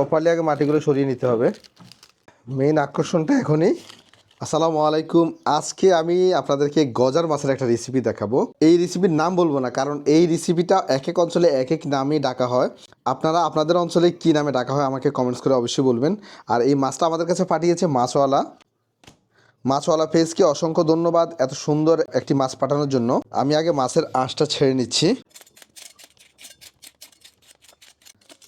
Properly আগে মাটিগুলো সরিয়ে নিতে হবে। মেইন আকর্ষণটা এখনই। আসসালামু আলাইকুম। আজকে আমি আপনাদেরকে গজার মাছের একটা রেসিপি দেখাবো। এই রেসিপির নাম বলব না, কারণ এই রেসিপিটা এক এক অঞ্চলে এক এক নামে ডাকা হয়। আপনারা আপনাদের অঞ্চলে কী নামে ডাকা হয় আমাকে কমেন্টস করে অবশ্যই বলবেন। আর এই মাছটা আমাদের কাছে পাঠিয়েছে মাছওয়ালা। মাছওয়ালা পেজকে অসংখ্য ধন্যবাদ এত সুন্দর একটি মাছ পাঠানোর জন্য। আমি আগে মাছের আঁশটা ছেড়ে নিচ্ছি।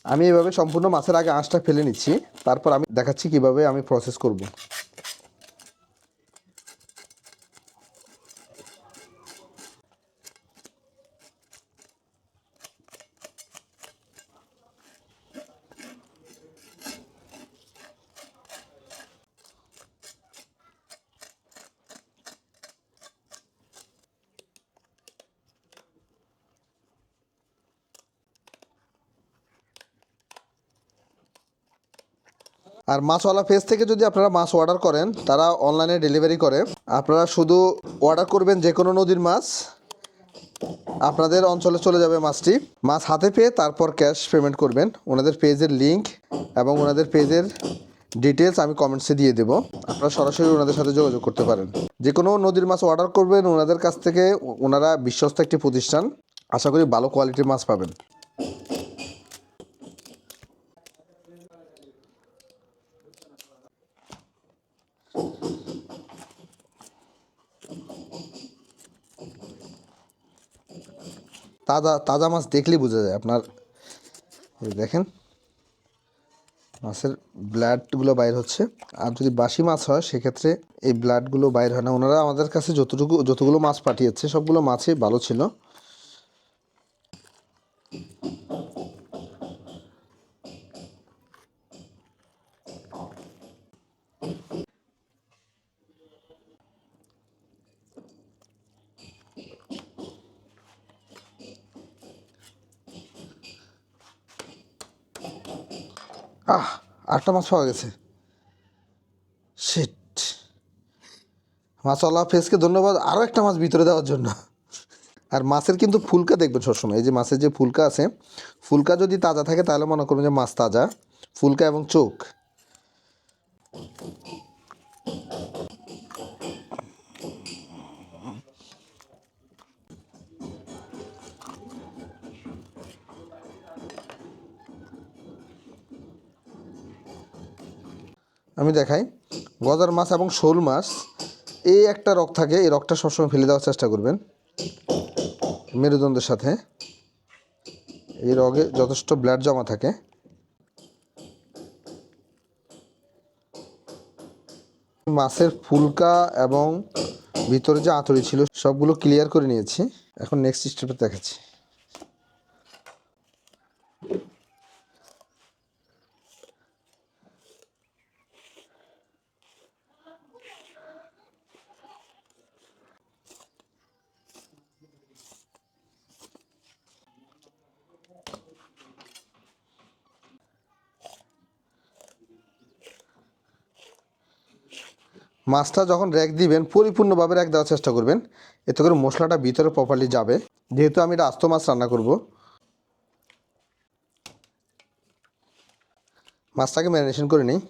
আমি এভাবে সম্পূর্ণ মাছের আগে আঁশটা ফেলে নিচ্ছি, তারপর আমি দেখাচ্ছি কীভাবে আমি প্রসেস করব। আর মাছওয়ালা পেজ থেকে যদি আপনারা মাছ অর্ডার করেন, তারা অনলাইনে ডেলিভারি করে। আপনারা শুধু অর্ডার করবেন যে কোনো নদীর মাছ। আপনাদের অঞ্চলে চলে যাবে মাছটি। মাছ হাতে পেয়ে তারপর ক্যাশ পেমেন্ট করবেন। ওনাদের পেজের লিংক এবং ওনাদের পেজের ডিটেলস আমি কমেন্টসে দিয়ে দেবো। আপনারা সরাসরি ওনাদের সাথে যোগাযোগ করতে পারেন। যে কোনো নদীর মাছ অর্ডার করবেন, ওনাদের কাছ থেকে, ওনারা বিশ্বস্ত একটি প্রতিষ্ঠান। আশা করি ভালো কোয়ালিটির মাছ পাবেন। তাজা তাজা মাছ দেখলেই বোঝা যায়। আপনার দেখেন, মাছের ব্লাডগুলো বাইর হচ্ছে। আর যদি বাসি মাছ হয়, সেক্ষেত্রে এই ব্লাডগুলো বাইর হয় না। ওনারা আমাদের কাছে যতটুকু, যতগুলো মাছ পাঠিয়েছে, সবগুলো মাছই ভালো ছিল। আহ, আটটা মাছ পাওয়া গেছে। শিট মাছওয়ালা ফেসকে ধন্যবাদ আরও একটা মাছ ভিতরে দেওয়ার জন্য। আর মাছের কিন্তু ফুলকা দেখবেন সবসময়। এই যে মাছের যে ফুলকা আছে, ফুলকা যদি তাজা থাকে, তাহলে মনে করবেন যে মাছ তাজা। ফুলকা এবং চোখ। আমি দেখাই। গজার মাছ এবং শোল মাছ, এই একটা রক থাকে, এই রকটা সবসময় ফেলে দেওয়ার চেষ্টা করবেন মেরুদণ্ডের সাথে। এই রগে যথেষ্ট ব্লাড জমা থাকে। মাছের ফুলকা এবং ভিতরে যে আঁতড়ি ছিল, সবগুলো ক্লিয়ার করে নিয়েছি। এখন নেক্সট স্টেপে দেখাচ্ছি। মাছটা যখন র্যাক দিবেন, পরিপূর্ণভাবে র্যাক দেওয়ার চেষ্টা করবেন। এতে করে মশলাটা ভিতরে প্রপারলি যাবে। যেহেতু আমি এটা আস্ত মাছ রান্না করব। মাছটাকে ম্যারিনেশন করে নিই।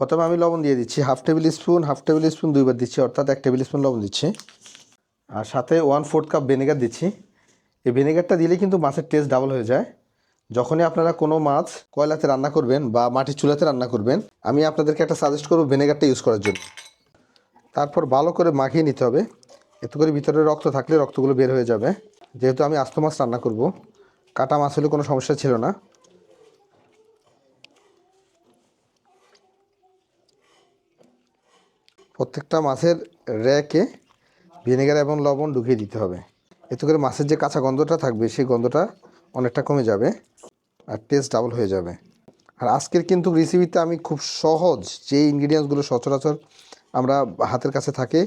প্রথমে আমি লবণ দিয়ে দিচ্ছি half tablespoon, half tablespoon দুইবার দিচ্ছি, অর্থাৎ এক টেবিল স্পুন লবণ দিচ্ছি। আর সাথে ওয়ান ফোর্থ কাপ ভিনেগার দিচ্ছি। এই ভিনেগারটা দিলে কিন্তু মাছের টেস্ট ডাবল হয়ে যায়। যখনই আপনারা কোনো মাছ কয়লাতে রান্না করবেন বা মাটির চুলাতে রান্না করবেন, আমি আপনাদেরকে একটা সাজেস্ট করব ভিনেগারটা ইউজ করার জন্য। তারপর ভালো করে মাখিয়ে নিতে হবে। এতে করে ভিতরে রক্ত থাকলে রক্তগুলো বের হয়ে যাবে। যেহেতু আমি আস্ত মাছ রান্না করব, কাটা মাছ হলে কোনো সমস্যা ছিল না। প্রত্যেকটা মাছের র্যাকে ভিনেগার এবং লবণ ঢুকিয়ে দিতে হবে। এতে করে মাছের যে কাঁচা গন্ধটা থাকবে, সেই গন্ধটা অনেকটা কমে যাবে আর টেস্ট ডাবল হয়ে যাবে। আর আজকের কিন্তু রেসিপিতে আমি খুব সহজ যে ইনগ্রিডিয়েন্টসগুলো সচরাচর আমরা হাতের কাছে থাকে,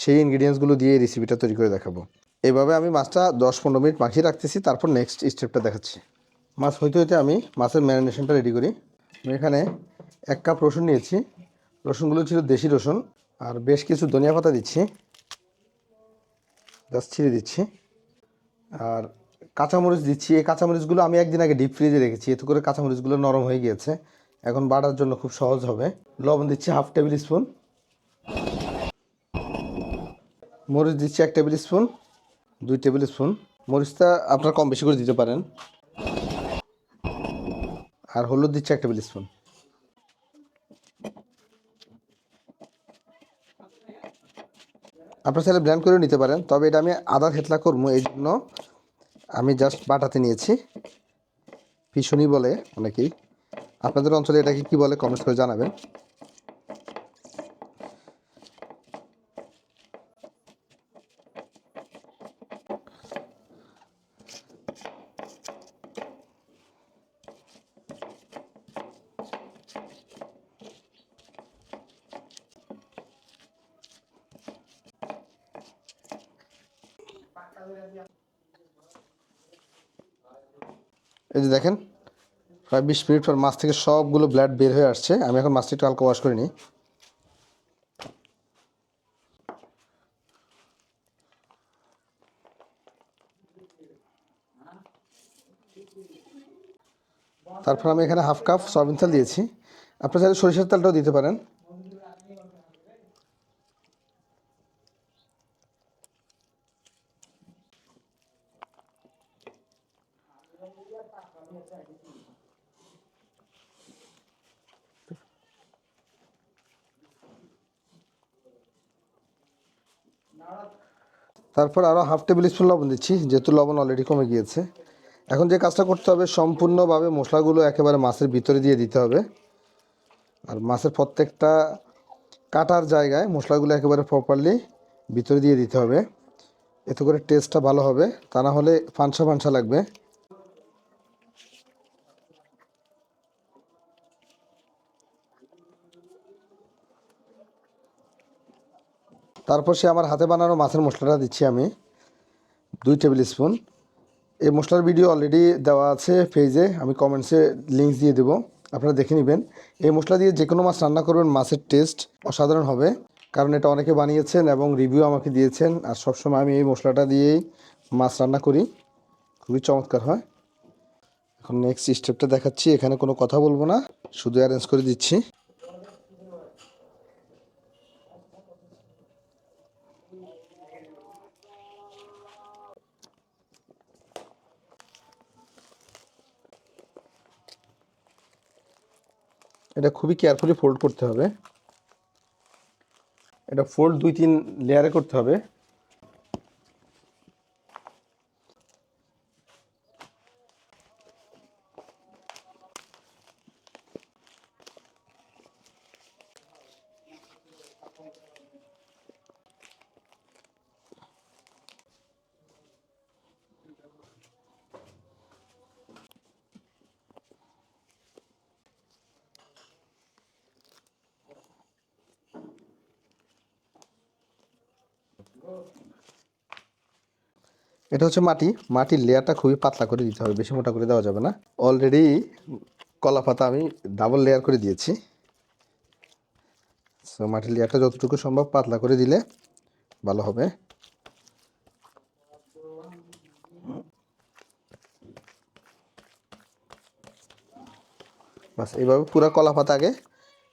সেই ইনগ্রিডিয়েন্টসগুলো দিয়ে রেসিপিটা তৈরি করে দেখাবো। এভাবে আমি মাছটা দশ পনেরো মিনিট মাখিয়ে রাখতেছি, তারপর নেক্সট স্টেপটা দেখাচ্ছি। মাছ হইতে হইতে আমি মাছের ম্যারিনেশনটা রেডি করি। আমি এখানে এক কাপ রসুন নিয়েছি। রসুনগুলো ছিল দেশি রসুন, আর বেশ কিছু ধনিয়া পাতা দিচ্ছি। জাস্ট ছিঁড়ে দিচ্ছি। আর কাঁচামরিচ দিচ্ছি। এই কাঁচামরিচগুলো আমি একদিন আগে ডিপ ফ্রিজে রেখেছি। এতে করে কাঁচামরিচগুলো নরম হয়ে গিয়েছে। এখন বাটার জন্য খুব সহজ হবে। লবণ দিচ্ছি হাফ টেবিল স্পুন মরিচ দিচ্ছি এক টেবিল স্পুন দুই টেবিল স্পুন মরিচটা আপনার কম বেশি করে দিতে পারেন। আর হলুদ দিচ্ছি এক টেবিল স্পুন আপনার চাইলে ব্লেন্ড করেও নিতে পারেন। তবে এটা আমি আদা থেতলা করব। এই জন্য আমি জাস্ট বাটাতে নিয়েছি। পিছনই বলে অনেকেই। আপনাদের অঞ্চলে এটাকে কি বলে? কমেন্টস করে জানাবেন। এই যে দেখেন, প্রায় বিশ মিনিট পর মাছ থেকে সবগুলো ব্লাড বের হয়ে আসছে। আমি এখন মাছটি একটু হালকা ওয়াশ করে নিই। তারপর আমি এখানে হাফ কাপ সয়াবিন তেল দিয়েছি। আপনার চাইলে সরিষার তেলটাও দিতে পারেন। তারপর আরও হাফ টেবিল স্পুন লবণ দিচ্ছি, যেহেতু লবণ অলরেডি কমে গিয়েছে। এখন যে কাজটা করতে হবে, সম্পূর্ণভাবে মশলাগুলো একেবারে মাছের ভিতরে দিয়ে দিতে হবে। আর মাছের প্রত্যেকটা কাটার জায়গায় মশলাগুলো একেবারে প্রপারলি ভিতরে দিয়ে দিতে হবে। এতে করে টেস্টটা ভালো হবে। তা না হলে ফানসা ফানসা লাগবে। তারপর সে আমার হাতে বানানো মাছের মশলাটা দিচ্ছি আমি, দুই টেবিল স্পুন। এই মশলার ভিডিও অলরেডি দেওয়া আছে পেজে আমি কমেন্টসে লিঙ্ক দিয়ে দেবো, আপনারা দেখে নেবেন। এই মশলা দিয়ে যে কোনো মাছ রান্না করবেন, মাছের টেস্ট অসাধারণ হবে। কারণ এটা অনেকে বানিয়েছেন এবং রিভিউ আমাকে দিয়েছেন, আর সবসময় আমি এই মশলাটা দিয়েই মাছ রান্না করি। খুবই চমৎকার হয়। এখন নেক্সট স্টেপটা দেখাচ্ছি, এখানে কোনো কথা বলব না, শুধু অ্যারেঞ্জ করে দিচ্ছি। এটা খুবই কেয়ারফুলি ফোল্ড করতে হবে। এটা ফোল্ড দুই তিন লেয়ারে করতে হবে। এটা হচ্ছে মাটি। মাটির লেয়ারটা খুবই পাতলা করে দিতে হবে, বেশি মোটা করে দেওয়া যাবে না। অলরেডি কলা পাতা আমি ডাবল লেয়ার করে দিয়েছি। সো মাটির লেয়ারটা যতটুকু সম্ভব পাতলা করে দিলে ভালো হবে। বাস, এইভাবে পুরো কলা পাতা আগে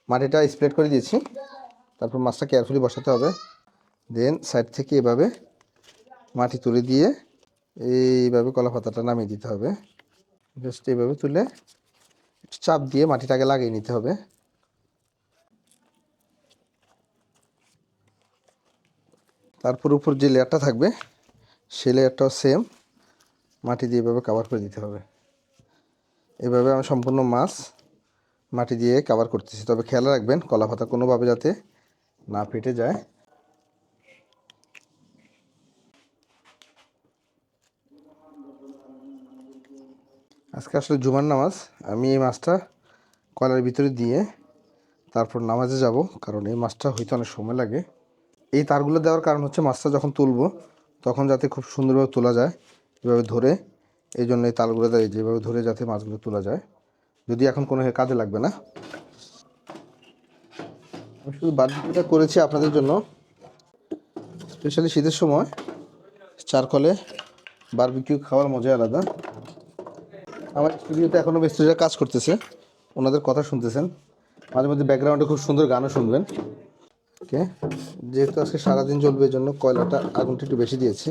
মাটিটা স্প্রেড করে দিয়েছি। তারপর মাছটা কেয়ারফুলি বসাতে হবে। দেন সাইড থেকে এভাবে মাটি তুলে দিয়ে এইভাবে কলা পাতাটা নামিয়ে দিতে হবে। জাস্ট এইভাবে তুলে চাপ দিয়ে মাটিটাকে লাগিয়ে নিতে হবে। তারপর উপর যে লেয়ারটা থাকবে, সেই লেয়ারটাও সেম মাটি দিয়ে এভাবে কাভার করে দিতে হবে। এভাবে আমি সম্পূর্ণ মাছ মাটি দিয়ে কাভার করতেছি। তবে খেয়াল রাখবেন কলা পাতা কোনোভাবে যাতে না ফেটে যায়। আজকে আসলে জুমার নামাজ। আমি এই মাছটা কয়লার ভিতরে দিয়ে তারপর নামাজে যাব, কারণ এই মাছটা হইতে অনেক সময় লাগে। এই তারগুলো দেওয়ার কারণ হচ্ছে মাছটা যখন তুলবো, তখন যাতে খুব সুন্দরভাবে তোলা যায়, এভাবে ধরে, এই জন্য এই তালগুলো দেয়, যেভাবে ধরে যাতে মাছগুলো তোলা যায়। যদি এখন কোনো কাজে লাগবে না। আমি শুধু বার্বিকিউটা করেছি আপনাদের জন্য। স্পেশালি শীতের সময়, চারকলে বারবিকিউ খাওয়ার মজা আলাদা। আমার স্টুডিওতে এখনও মিস্ত্রিরা কাজ করতেছে। ওনাদের কথা শুনতেছেন। মাঝে মধ্যে ব্যাকগ্রাউন্ডে খুব সুন্দর গানও শুনবেন। ওকে যেহেতু আজকে সারাদিন চলবে জন্য কয়লাটা আগুনটা একটু বেশি দিয়েছি।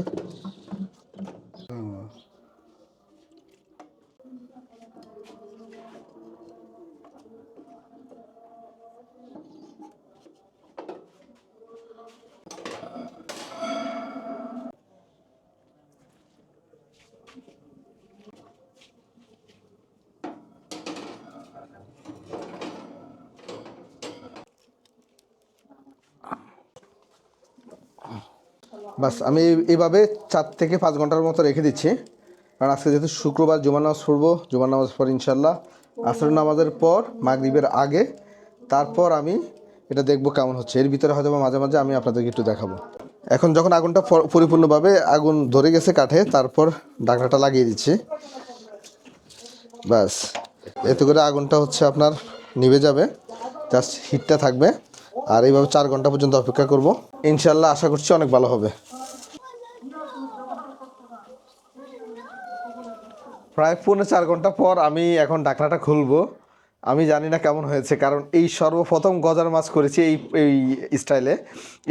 বাস, আমি এইভাবে চার থেকে পাঁচ ঘণ্টার মতো রেখে দিচ্ছি। কারণ আজকে যেহেতু শুক্রবার, জুমার নামাজ পড়ব, জুমার নামাজ পর ইনশাল্লাহ আসর নামাজের পর, মাগরিবের আগে, তারপর আমি এটা দেখব কেমন হচ্ছে। এর ভিতরে হয়তো মাঝে মাঝে আমি আপনাদেরকে একটু দেখাবো। এখন যখন আগুনটা পরিপূর্ণভাবে আগুন ধরে গেছে কাঠে, তারপর ঢাকনাটা লাগিয়ে দিচ্ছি। ব্যাস এতে করে আগুনটা হচ্ছে আপনার নিভে যাবে। জাস্ট হিটটা থাকবে। আর এইভাবে চার ঘণ্টা পর্যন্ত অপেক্ষা করব। ইনশাল্লাহ আশা করছি অনেক ভালো হবে। প্রায় পৌনে চার ঘণ্টা পর আমি এখন ডাকনাটা খুলবো। আমি জানি না কেমন হয়েছে, কারণ এই সর্বপ্রথম গজার মাছ করেছি এই এই স্টাইলে।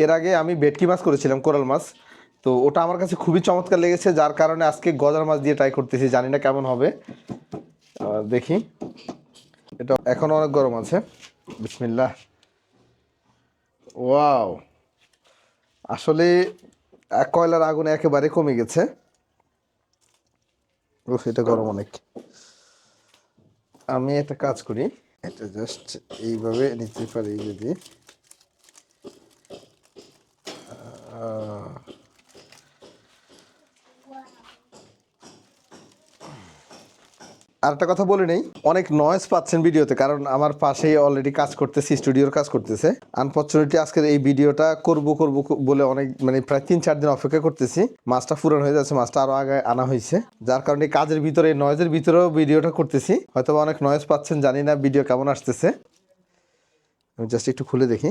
এর আগে আমি ভেটকি মাছ করেছিলাম, কোরাল মাছ। তো ওটা আমার কাছে খুবই চমৎকার লেগেছে, যার কারণে আজকে গজার মাছ দিয়ে ট্রাই করতেছি, জানি না কেমন হবে। দেখি। এটা এখন অনেক গরম আছে। বিসমিল্লাহ। ওয়াও। আসলে কয়লার আগুন একেবারে কমে গেছে। এটা গরম অনেক। আমি একটা কাজ করি, এটা জাস্ট এইভাবে নিতে পারি যদি। আর একটা কথা বলে নেই, অনেক নয়েজ পাচ্ছেন ভিডিওতে কারণ আমার পাশেই অলরেডি কাজ করতেছি স্টুডিওর কাজ করতেছে। আনফর্চুনেটলি আজকের এই ভিডিওটা করব করব বলে অনেক মানে প্রায় তিন, চার দিন অপেক্ষা করতেছি। মাছটা ফুরান হয়ে যাচ্ছে, মাছটা আরও আগে আনা হয়েছে। যার কারণে কাজের ভিতরে নয়েজের ভিতরেও ভিডিওটা করতেছি। হয়তো অনেক নয়েজ পাচ্ছেন, জানি না ভিডিও কেমন আসতেছে। আমি জাস্ট একটু খুলে দেখি।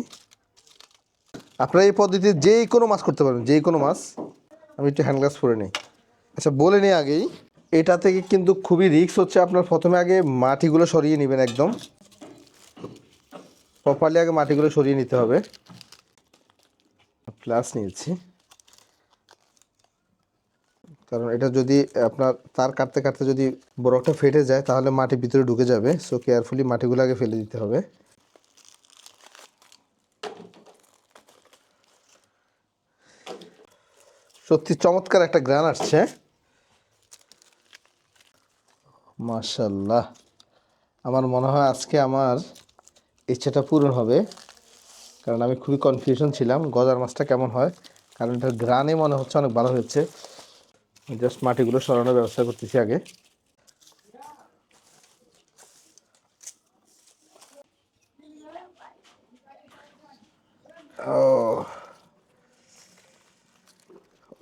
আপনারা এই পদ্ধতিতে যে কোনো মাছ করতে পারবেন যে কোনো মাছ। আমি একটু হ্যান্ড গ্লাভস পরে নিই। আচ্ছা বলে নিই আগেই। এটা থেকে কিন্তু খুবই রিস্ক হচ্ছে আপনার প্রথমে আগে মাটিগুলো সরিয়ে নেবেন একদম। প্রপারলি আগে মাটিগুলো সরিয়ে নিতে হবে। প্লাস নিয়েছি। কারণ এটা যদি আপনার, তার কাটতে কাটতে যদি বরফটা ফেটে যায়, তাহলে মাটি ভিতরে ঢুকে যাবে। সো কেয়ারফুলি মাটিগুলো আগে ফেলে দিতে হবে। সত্যি চমৎকার একটা গ্রান আসছে। মাশাল্লাহ। আমার মনে হয় আজকে আমার ইচ্ছাটা পূরণ হবে, কারণ আমি খুবই কনফিউশন ছিলাম গজার মাছটা কেমন হয়, কারণ এটার গ্রানে মনে হচ্ছে অনেক ভালো হয়েছে। জাস্ট মাটিগুলো সরানোর ব্যবস্থা করতেছি আগে।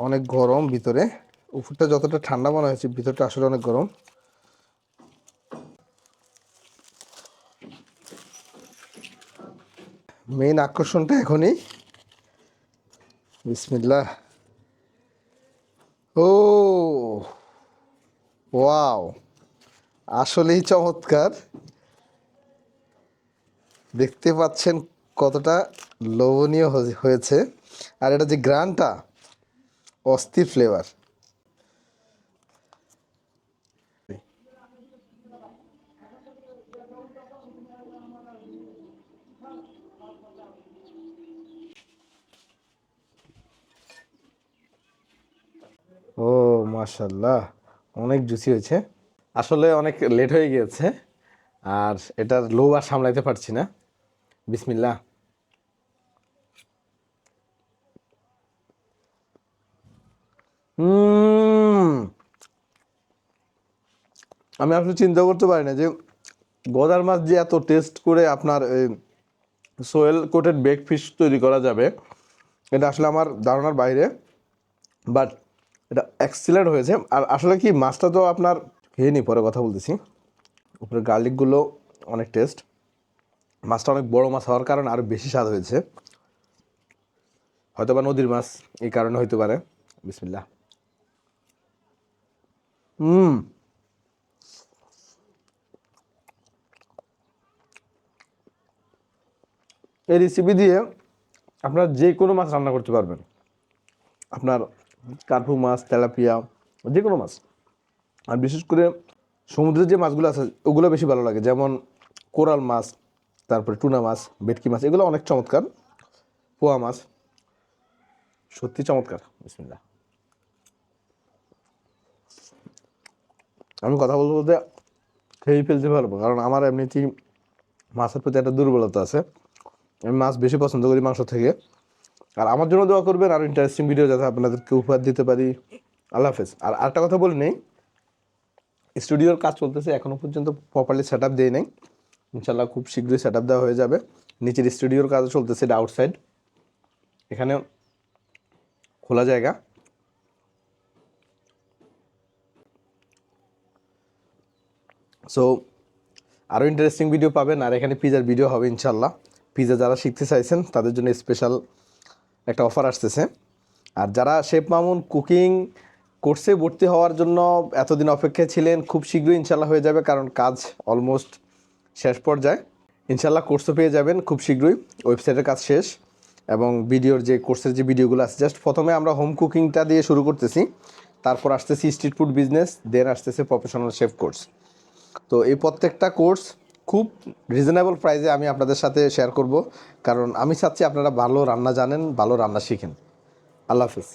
অনেক গরম ভিতরে। উপরটা যতটা ঠান্ডা মনে হয়েছে, ভিতরটা আসলে অনেক গরম। মেইন আকর্ষণটা এখনই। বিসমিল্লাহ। ও, ওয়াও, আসলেই চমৎকার। দেখতে পাচ্ছেন কতটা লোভনীয় হয়ে- হয়েছে। আর এটা যে গ্রানটা, অস্থির ফ্লেভার ও মাশাল্লাহ অনেক জুসি হয়েছে। আসলে অনেক লেট হয়ে গিয়েছে, আর এটার লো আর সামলাইতে পারছি না। বিসমিল্লা আমি আসলে চিন্তা করতে পারি না যে গদার মাছ যে এত টেস্ট করে আপনার সোয়েল কোটেড বেক ফিশ তৈরি করা যাবে। এটা আসলে আমার ধারণার বাইরে, বাট এটা এক্সিলেন্ট হয়েছে। আর আসলে কি, মাছটা তো আপনার খেয়ে নি, পরে কথা বলতেছি। উপরে গার্লিকগুলো অনেক টেস্ট। মাছটা অনেক বড় মাছ হওয়ার কারণে আরও বেশি স্বাদ হয়েছে। হয়তো বা নদীর মাছ, এই কারণে হইতে পারে। বিসমিল্লা হুম। এই রেসিপি দিয়ে আপনারা যে কোনো মাছ রান্না করতে পারবেন। আপনার কার্পু মাছ, তেলাপিয়া, যে কোনো মাছ। আর বিশেষ করে সমুদ্রের যে মাছগুলো আছে, ওগুলো বেশি ভালো লাগে। যেমন কোরাল মাছ, তারপরে টুনা মাছ, ভেটকি মাছ, এগুলো অনেক চমৎকার। পোয়া মাছ, সত্যি চমৎকার। বিসমিল্লাহ। আমি কথা বলতে বলতে খেয়েই ফেলতে পারব, কারণ আমার এমনিতেই মাছের প্রতি একটা দুর্বলতা আছে। আমি মাছ বেশি পছন্দ করি মাংস থেকে। আর আমার জন্য দোয়া করবেন, আর ইন্টারেস্টিং ভিডিও যাতে আপনাদেরকে উপহার দিতে পারি। আল্লাহ হাফেজ। আর আরেকটা কথা বলি নেই, স্টুডিওর কাজ চলতেছে এখনও পর্যন্ত প্রপারলি সেট আপ দিয়ে নেই। ইনশাল্লাহ খুব শীঘ্রই সেট আপ দেওয়া হয়ে যাবে। নিচের স্টুডিওর কাজ চলতেছে, এটা আউটসাইড এখানে খোলা জায়গা। সো আরও ইন্টারেস্টিং ভিডিও পাবেন, আর এখানে পিজার ভিডিও হবে ইনশাল্লাহ পিজা যারা শিখতে চাইছেন, তাদের জন্য স্পেশাল একটা অফার আসতেছে। আর যারা শেফ মামুন কুকিং কোর্সে ভর্তি হওয়ার জন্য এতদিন অপেক্ষায় ছিলেন, খুব শীঘ্রই ইনশাল্লাহ হয়ে যাবে, কারণ কাজ অলমোস্ট শেষ পর্যায়ে। ইনশাল্লাহ কোর্সও পেয়ে যাবেন খুব শীঘ্রই ওয়েবসাইটের কাজ শেষ। এবং ভিডিওর যে কোর্সের যে ভিডিওগুলো আছে জাস্ট প্রথমে আমরা হোম কুকিংটা দিয়ে শুরু করতেছি। তারপর আসতেছি স্ট্রিট ফুড বিজনেস দেন আসতেছে প্রফেশনাল শেফ কোর্স তো এই প্রত্যেকটা কোর্স খুব রিজনেবল প্রাইসে আমি আপনাদের সাথে শেয়ার করব। কারণ আমি চাচ্ছি আপনারা ভালো রান্না জানেন, ভালো রান্না শিখেন। আল্লাহ হাফিজ।